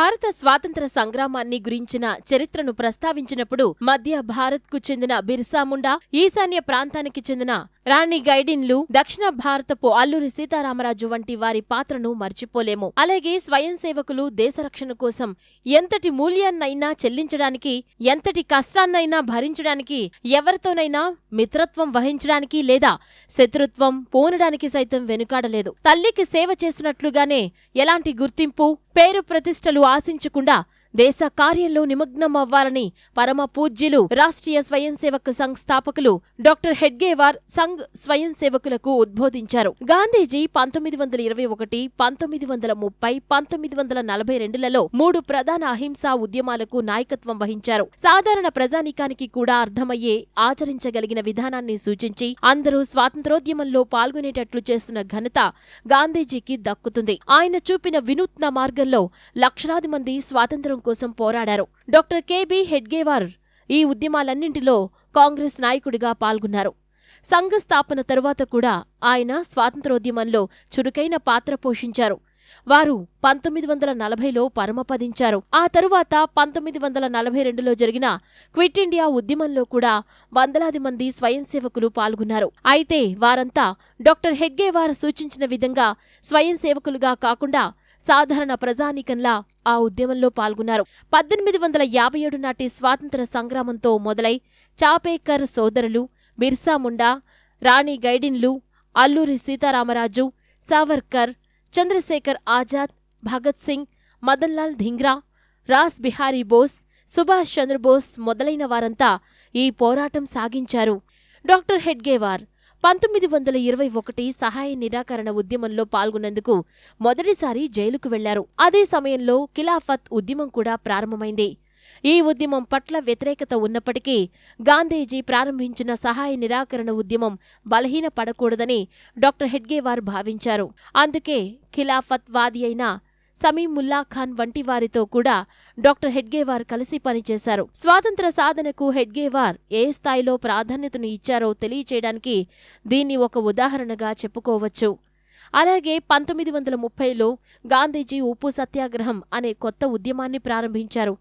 భారత స్వాతంత్ర సంగ్రామాన్ని గురించిన చరిత్రను ప్రస్తావించినప్పుడు మధ్య భారత్కు చెందిన బిర్సాముండా ఈశాన్య ప్రాంతానికి చెందిన రాణి గైడిన్లు దక్షిణ భారతపు అల్లూరి సీతారామరాజు వంటి వారి పాత్రను మర్చిపోలేము. అలాగే స్వయం సేవకులు దేశ రక్షణ కోసం ఎంతటి మూల్యాన్నైనా చెల్లించడానికి ఎంతటి కష్టాన్నైనా భరించడానికి ఎవరితోనైనా మిత్రత్వం వహించడానికి లేదా శత్రుత్వం పోనడానికి సైతం వెనుకాడలేదు. తల్లికి సేవ చేసినట్లుగానే ఎలాంటి గుర్తింపు పేరు ప్రతిష్టలు ఆశించకుండా దేశ కార్యంలో నిమగ్నమవ్వాలని పరమ పూజ్యులు రాష్ట్రీయ స్వయం సేవక సంఘ్ స్థాపకులు డాక్టర్ హెడ్గేవార్ సంఘ్ స్వయం సేవకులకు ఉద్బోధించారు. గాంధీజీ పంతొమ్మిది వందల ఇరవై ఒకటి పంతొమ్మిది వందల ముప్పై పంతొమ్మిది వందల నలభై రెండులలో మూడు ప్రధాన అహింసా ఉద్యమాలకు నాయకత్వం వహించారు. సాధారణ ప్రజానీకానికి కూడా అర్థమయ్యే ఆచరించగలిగిన విధానాన్ని సూచించి అందరూ స్వాతంత్రోద్యమంలో పాల్గొనేటట్లు చేసిన ఘనత గాంధీజీకి దక్కుతుంది. ఆయన చూపిన వినూత్న మార్గంలో లక్షలాది మంది స్వాతంత్ర్యం కోసం పోరాడారు. డాక్టర్ కెబి హెడ్గేవార్ ఈ ఉద్యమాలన్నింటిలో కాంగ్రెస్ నాయకుడిగా పాల్గొన్నారు. సంఘ స్థాపన తరువాత కూడా ఆయన స్వాతంత్రోద్యమంలో చురుకైన పాత్ర పోషించారు. వారు పంతొమ్మిది వందల నలభైలో పరమపదించారు. ఆ తరువాత పంతొమ్మిది వందల నలభై రెండులో జరిగిన క్విట్ ఇండియా ఉద్యమంలో కూడా వందలాది మంది స్వయం సేవకులు పాల్గొన్నారు. అయితే వారంతా డాక్టర్ హెడ్గేవార్ సూచించిన విధంగా స్వయం సేవకులుగా కాకుండా సాధారణ ప్రజానీకంలా ఆ ఉద్యమంలో పాల్గొన్నారు. పద్దెనిమిది వందల యాభై ఏడు నాటి స్వాతంత్ర సంగ్రామంతో మొదలై చాపేకర్ సోదరులు బిర్సా ముండా రాణి గైడిన్లు అల్లూరి సీతారామరాజు సావర్కర్ చంద్రశేఖర్ ఆజాద్ భగత్ సింగ్ మదన్లాల్ ధింగ్రా రాస్ బిహారీ బోస్ సుభాష్ చంద్రబోస్ మొదలైన వారంతా ఈ పోరాటం సాగించారు. డాక్టర్ హెడ్గేవార్ పంతొమ్మిది వందల ఇరవై ఒకటి సహాయ నిరాకరణ ఉద్యమంలో పాల్గొన్నందుకు మొదటిసారి జైలుకు వెళ్ళారు. అదే సమయంలో ఖిలాఫత్ ఉద్యమం కూడా ప్రారంభమైంది. ఈ ఉద్యమం పట్ల వ్యతిరేకత ఉన్నప్పటికీ గాంధీజీ ప్రారంభించిన సహాయ నిరాకరణ ఉద్యమం బలహీన పడకూడదని డాక్టర్ హెడ్గేవార్ భావించారు. అందుకే ఖిలాఫత్ వాది అయిన సమీముల్లా ఖాన్ వంటి వారితో కూడా డాక్టర్ హెడ్గేవార్ కలిసి పనిచేశారు. స్వాతంత్ర సాధనకు హెడ్గేవార్ ఏ స్థాయిలో ప్రాధాన్యతను ఇచ్చారో తెలియచేయడానికి దీన్ని ఒక ఉదాహరణగా చెప్పుకోవచ్చు. అలాగే పంతొమ్మిది వందల ముప్పైలో గాంధీజీ ఉప్పు సత్యాగ్రహం అనే కొత్త ఉద్యమాన్ని ప్రారంభించారు.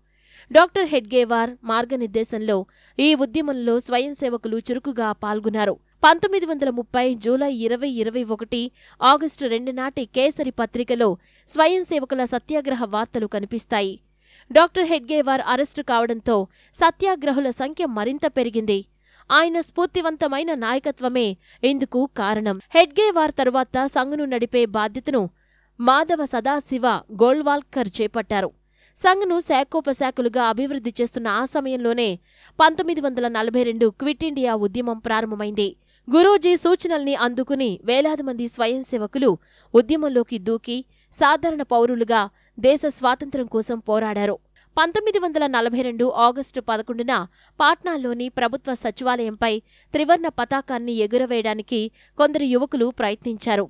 డాక్టర్ హెడ్గేవార్ మార్గనిర్దేశంలో ఈ ఉద్యమంలో స్వయం సేవకులు చురుకుగా పాల్గొన్నారు. పంతొమ్మిది వందల ముప్పై జూలై ఇరవై ఇరవై ఒకటి ఆగస్టు రెండు నాటి కేసరి పత్రికలో స్వయం సేవకుల సత్యాగ్రహ వార్తలు కనిపిస్తాయి. డాక్టర్ హెడ్గేవార్ అరెస్టు కావడంతో సత్యాగ్రహుల సంఖ్య మరింత పెరిగింది. ఆయన స్ఫూర్తివంతమైన నాయకత్వమే ఇందుకు కారణం. హెడ్గేవార్ తరువాత సంఘును నడిపే బాధ్యతను మాధవ సదాశివ గోల్వాల్కర్ చేపట్టారు. సంఘ్ను శాఖోపశాఖలుగా అభివృద్ధి చేస్తున్న ఆ సమయంలోనే పంతొమ్మిది వందల నలభై రెండు క్విట్ ఇండియా ఉద్యమం ప్రారంభమైంది. గురూజీ సూచనల్ని అందుకుని వేలాది మంది స్వయం సేవకులు ఉద్యమంలోకి దూకి సాధారణ పౌరులుగా దేశ స్వాతంత్ర్యం కోసం పోరాడారు. పంతొమ్మిది వందల నలభై రెండు ఆగస్టు పదకొండున పాట్నాలోని ప్రభుత్వ సచివాలయంపై త్రివర్ణ పతాకాన్ని ఎగురవేయడానికి కొందరు యువకులు ప్రయత్నించారు.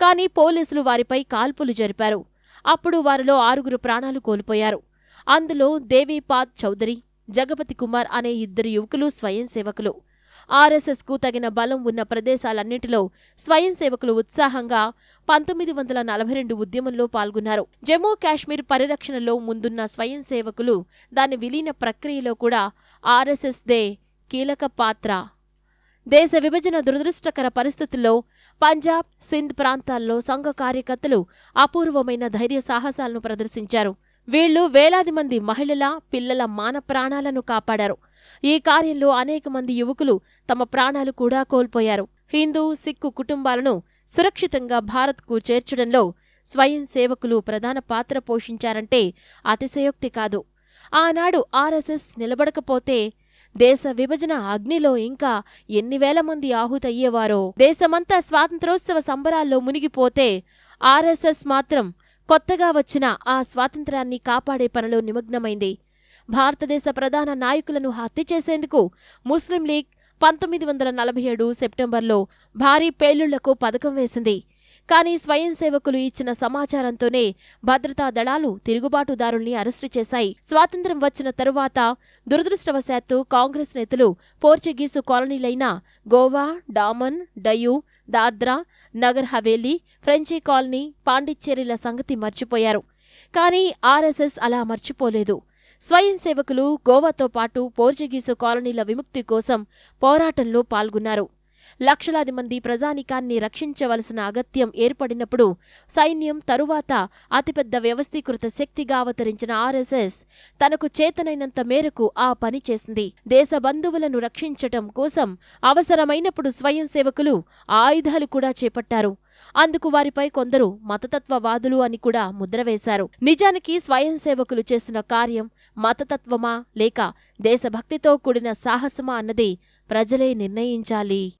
కానీ పోలీసులు వారిపై కాల్పులు జరిపారు. అప్పుడు వారిలో ఆరుగురు ప్రాణాలు కోల్పోయారు. అందులో దేవీపాద్ చౌదరి జగపతి కుమార్ అనే ఇద్దరు యువకులు స్వయం సేవకులు. ఆర్ఎస్ఎస్కు తగిన బలం ఉన్న ప్రదేశాలన్నింటిలో స్వయం సేవకులు ఉత్సాహంగా పంతొమ్మిది వందల నలభై రెండు ఉద్యమంలో పాల్గొన్నారు. జమ్మూ కాశ్మీర్ పరిరక్షణలో ముందున్న స్వయం సేవకులు దాని విలీన ప్రక్రియలో కూడా ఆర్ఎస్ఎస్దే కీలక పాత్ర దేశ విభజన దురదృష్టకర పరిస్థితుల్లో పంజాబ్ సింధ్ ప్రాంతాల్లో సంఘ కార్యకర్తలు అపూర్వమైన ధైర్య సాహసాలను ప్రదర్శించారు. వీళ్ళు వేలాది మంది మహిళల పిల్లల మాన ప్రాణాలను కాపాడారు. ఈ కార్యంలో అనేక మంది యువకులు తమ ప్రాణాలు కూడా కోల్పోయారు. హిందూ సిక్కు కుటుంబాలను సురక్షితంగా భారత్కు చేర్చడంలో స్వయం సేవకులు ప్రధాన పాత్ర పోషించారంటే అతిశయోక్తి కాదు. ఆనాడు ఆర్ఎస్ఎస్ నిలబడకపోతే దేశ విభజన అగ్నిలో ఇంకా ఎన్ని వేల మంది ఆహుతయ్యేవారో దేశమంతా స్వాతంత్రోత్సవ సంబరాల్లో మునిగిపోతే ఆర్ఎస్ఎస్ మాత్రం కొత్తగా వచ్చిన ఆ స్వాతంత్రాన్ని కాపాడే పనిలో నిమగ్నమైంది. భారతదేశ ప్రధాన నాయకులను హత్య చేసేందుకు ముస్లిం లీగ్ పంతొమ్మిది వందల నలభై ఏడు సెప్టెంబర్లో భారీ పేలుళ్ళకు పథకం వేసింది. కానీ స్వయం సేవకులు ఇచ్చిన సమాచారంతోనే భద్రతా దళాలు తిరుగుబాటుదారుల్ని అరెస్టు చేశాయి. స్వాతంత్ర్యం వచ్చిన తరువాత దురదృష్టవశాత్తు కాంగ్రెస్ నేతలు పోర్చుగీసు కాలనీలైన గోవా డామన్ డయు దాద్రా నగర్ హవేలీ ఫ్రెంచి కాలనీ పాండిచ్చేరిల సంగతి మర్చిపోయారు. కానీ ఆర్ఎస్ఎస్ అలా మర్చిపోలేదు. స్వయం సేవకులు గోవాతో పాటు పోర్చుగీసు కాలనీల విముక్తి కోసం పోరాటంలో పాల్గొన్నారు. లక్షలాది మంది ప్రజానికాన్ని రక్షించవలసిన అగత్యం ఏర్పడినప్పుడు సైన్యం తరువాత అతిపెద్ద వ్యవస్థీకృత శక్తిగా అవతరించిన ఆర్ఎస్ఎస్ తనకు చేతనైనంత మేరకు ఆ పని చేసింది. దేశ బంధువులను రక్షించటం కోసం అవసరమైనప్పుడు స్వయం సేవకులు ఆయుధాలు కూడా చేపట్టారు. అందుకు వారిపై కొందరు మతతత్వవాదులు అని కూడా ముద్ర వేశారు. నిజానికి స్వయం సేవకులు చేసిన కార్యం మతతత్వమా లేక దేశభక్తితో కూడిన సాహసమా అన్నది ప్రజలే నిర్ణయించాలి.